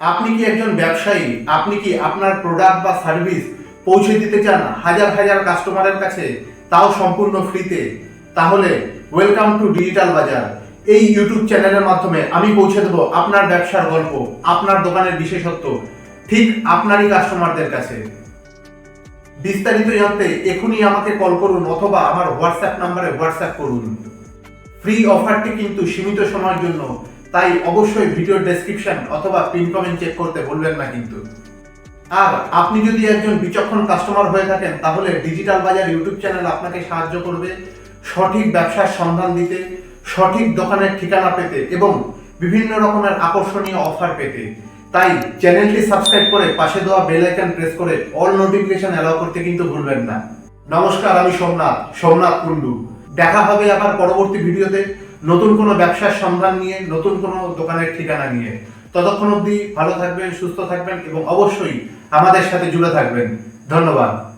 আপনি কি একজন ব্যবসায়ী? আপনি কি আপনার প্রোডাক্ট বা সার্ভিস পৌঁছে দিতে চান হাজার হাজার কাস্টমারের কাছে? তাও সম্পূর্ণ ফ্রিতে তাহলে ওয়েলকাম টু ডিজিটাল বাজার এই ইউটিউব চ্যানেলের মাধ্যমে আমি পৌঁছে দেবো আপনার ব্যবসার গল্প, আপনার দোকানের বিশেষত্ব, ঠিক আপনারই কাস্টমারদের কাছে। বিস্তারিত জানতে এখনই আমাকে কল করুন অথবা আমার হোয়াটসঅ্যাপ নাম্বারে হোয়াটসঅ্যাপ করুন। ফ্রি অফারটি কিন্তু সীমিত সময়ের জন্য তাই অবশ্যই ভিডিও ডেসক্রিপশন অথবা পিন কমেন্ট চেক করতে ভুলবেন না কিন্তু। আর আপনি যদি একজন বিচক্ষণ কাস্টমার হয়ে থাকেন, তাহলে ডিজিটাল বাজার ইউটিউব চ্যানেল আপনাকে সাহায্য করবে সঠিক ব্যবসার সন্ধান দিতে, সঠিক দোকানের ঠিকানা পেতে এবং বিভিন্ন রকমের আকর্ষণীয় অফার পেতে। তাই চ্যানেলটি সাবস্ক্রাইব করে পাশে দেওয়া বেল আইকন প্রেস করে অল নোটিফিকেশন অ্যালাউ করতে কিন্তু ভুলবেন না। নমস্কার, আমি সোমনাথ সোমনাথ কুন্ডু দেখা হবে আবার পরবর্তী ভিডিওতে নতুন কোনো ব্যবসার সন্ধান নিয়ে, নতুন কোনো দোকানের ঠিকানা নিয়ে। ততক্ষণ অবধি ভালো থাকবেন, সুস্থ থাকবেন এবং অবশ্যই আমাদের সাথে জুড়ে থাকবেন। ধন্যবাদ।